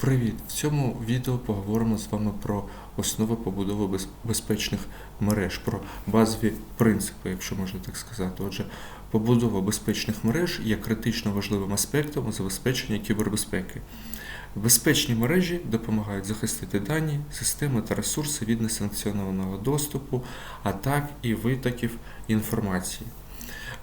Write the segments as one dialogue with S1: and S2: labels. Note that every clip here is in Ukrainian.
S1: Привіт! В цьому відео поговоримо з вами про основи побудови безпечних мереж, про базові принципи, якщо можна так сказати. Отже, побудова безпечних мереж є критично важливим аспектом забезпечення кібербезпеки. Безпечні мережі допомагають захистити дані, системи та ресурси від несанкціонованого доступу, атак і витоків інформації.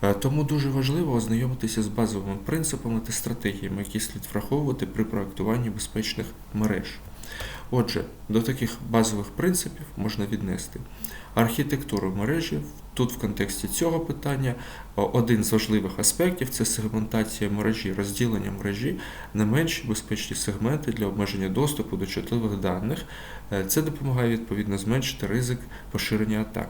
S1: Е, Тому дуже важливо ознайомитися з базовими принципами та стратегіями, які слід враховувати при проектуванні безпечних мереж. Отже, до таких базових принципів можна віднести архітектуру мережі. Тут в контексті цього питання один з важливих аспектів це сегментація мережі, розділення мережі на менші безпечні сегменти для обмеження доступу до чутливих даних. Е, Це допомагає відповідно зменшити ризик поширення атак.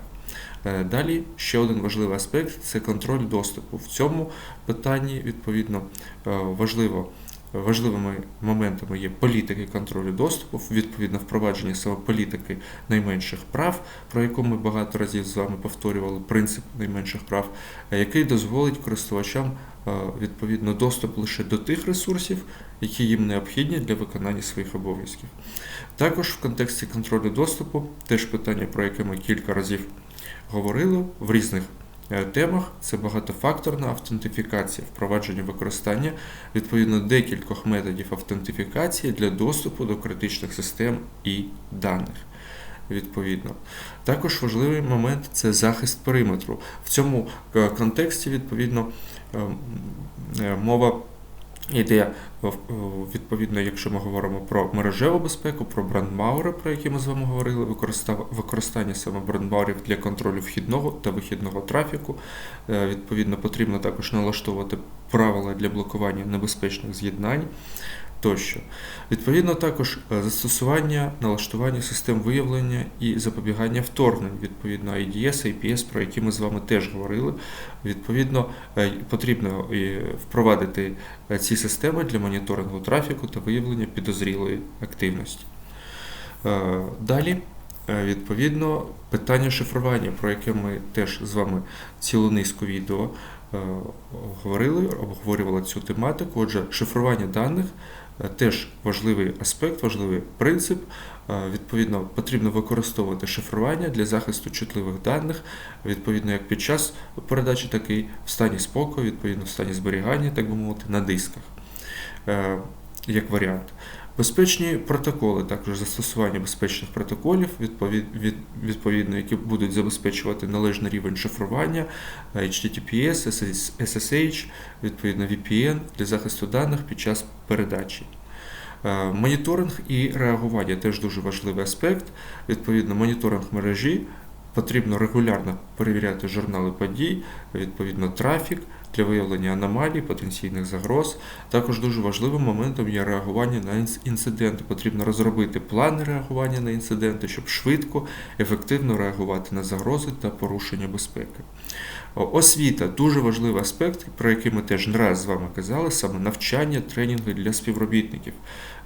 S1: Е, Далі ще один важливий аспект це контроль доступу. В цьому питанні відповідно е, важливо. Важливими моментами є політики контролю доступу, відповідно впровадження саме політики найменших прав, про яку ми багато разів з вами повторювали принцип найменших прав, е, який дозволить користувачам відповідно доступ лише до тих ресурсів, які їм необхідні для виконання своїх обов'язків. Також в контексті контролю доступу теж питання, про яке ми кілька разів говорили в різних е, темах. Це багатофакторна автентифікація, впровадження використання відповідно декількох методів автентифікації для доступу до критичних систем і даних. Відповідно, також важливий момент це захист периметру. В цьому е, контексті, відповідно, е, е, мова йде відповідно, якщо ми говоримо про мережеву безпеку, про брендмаури, про які ми з вами говорили, використа- використання саме брендмаурів для контролю вхідного та вихідного трафіку. Е, Відповідно, потрібно також налаштовувати правила для блокування небезпечних з'єднань. Тощо. Відповідно, також е, застосування налаштування систем виявлення і запобігання вторгнень, відповідно IDS, IPS, про які ми з вами теж говорили. Відповідно, е, потрібно е, впровадити ці системи для моніторингу трафіку та виявлення підозрілої активності. Далі, відповідно, питання шифрування, про яке ми теж з вами цілу низку відео говорили, обговорювали цю тематику. Отже, шифрування даних теж важливий аспект, важливий принцип. Е, Відповідно, потрібно використовувати шифрування для захисту чутливих даних, відповідно, як під час передачі, так і в стані спокою, відповідно, в стані зберігання, так би мовити, на дисках, Е, як варіант. Безпечні протоколи, також застосування безпечних протоколів, відповід, відповідно, які будуть забезпечувати належний рівень шифрування, е, HTTPS, SSH, відповідно VPN для захисту даних під час передачі. Е, Моніторинг і реагування теж дуже важливий аспект. Відповідно, моніторинг мережі потрібно регулярно перевіряти журнали подій, відповідно, трафік для виявлення аномалій, потенційних загроз. Також дуже важливим моментом є реагування на інциденти. Потрібно розробити плани реагування на інциденти, щоб швидко, ефективно реагувати на загрози та порушення безпеки. Освіта дуже важливий аспект, про який ми теж не раз з вами казали, саме навчання, тренінги для співробітників.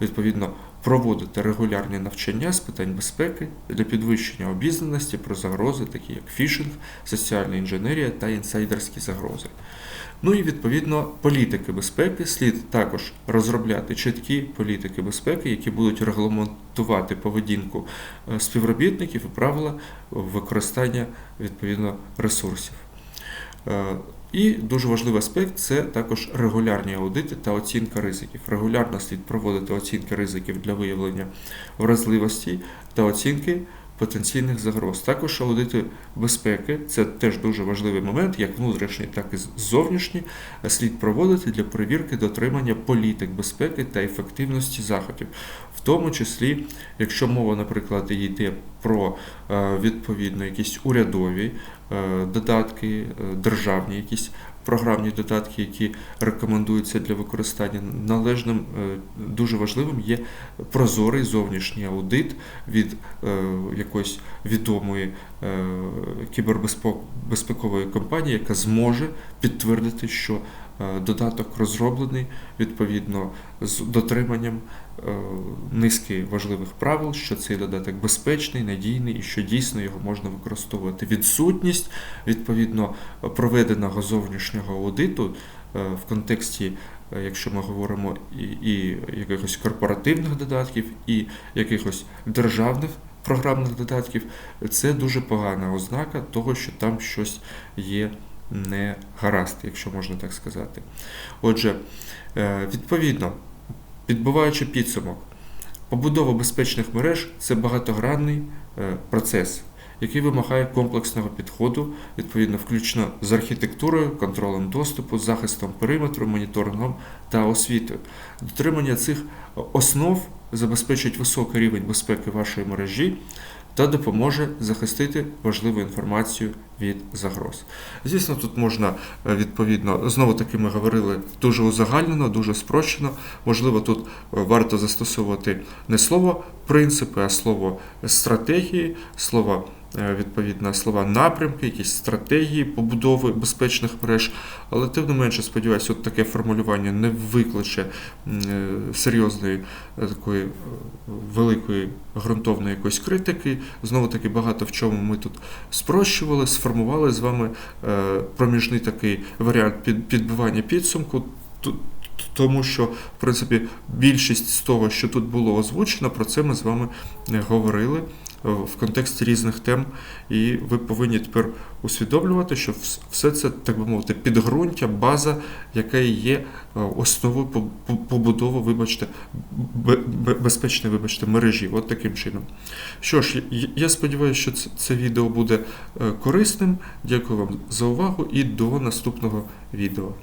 S1: Відповідно, проводити регулярні навчання з питань безпеки для підвищення обізнаності про загрози, такі як фішинг, соціальна інженерія та інсайдерські загрози. Ну і відповідно політики безпеки слід також розробляти чіткі політики безпеки, які будуть регламентувати поведінку е, співробітників і правила використання відповідно ресурсів. Е, І дуже важливий аспект це також регулярні аудити та оцінка ризиків. Регулярно слід проводити оцінки ризиків для виявлення вразливості та оцінки потенційних загроз. Також аудити безпеки це теж дуже важливий момент, як внутрішній, так і зовнішній, е, слід проводити для перевірки дотримання політик безпеки та ефективності заходів, в тому числі, якщо мова, наприклад, йде про е, відповідно якісь урядові додатки, е, державні якісь програмні додатки, які рекомендуються для використання. Належним, е, дуже важливим є прозорий зовнішній аудит від е, якоїсь відомої е, кібербезпекової компанії, яка зможе підтвердити, що е, додаток розроблений відповідно з дотриманням е, низки важливих правил, що цей додаток безпечний, надійний і що дійсно його можна використовувати. Відсутність відповідно проведеного зовнішнього аудиту е, в контексті е, якщо ми говоримо і, і якихось корпоративних додатків, і якихось державних програмних додатків, це дуже погана ознака того, що там щось є не гаразд, якщо можна так сказати. Отже, е, відповідно, підбиваючи підсумок, побудова безпечних мереж це багатогранний е, процес, який вимагає комплексного підходу, відповідно, включно з архітектурою, контролем доступу, захистом периметру, моніторингом та освітою. Дотримання цих основ забезпечить високий рівень безпеки вашої мережі та допоможе захистити важливу інформацію від загроз. Звісно, тут можна е, відповідно знову таки ми говорили дуже узагальнено, дуже спрощено. Можливо, тут е, варто застосовувати не слово принципи, а слово стратегії, слово. Е, Відповідно, слова напрямки, якісь стратегії побудови безпечних мереж, але тим не менше, сподіваюся, от таке формулювання не викличе е, серйозної е, такої великої ґрунтовної якоїсь критики. Знову таки багато в чому ми тут спрощували, сформували з вами проміжний такий варіант підбивання підсумку. Тому що, в принципі, більшість з того, що тут було озвучено, про це ми з вами говорили в контексті різних тем, і ви повинні тепер усвідомлювати, що все це, так би мовити, підґрунтя, база, яка є е, основою по- по- побудови, вибачте, бе- бе- безпечної, вибачте, мережі. От таким чином. Що ж, я- сподіваюся, що це, це відео буде е, корисним. Дякую вам за увагу і до наступного відео.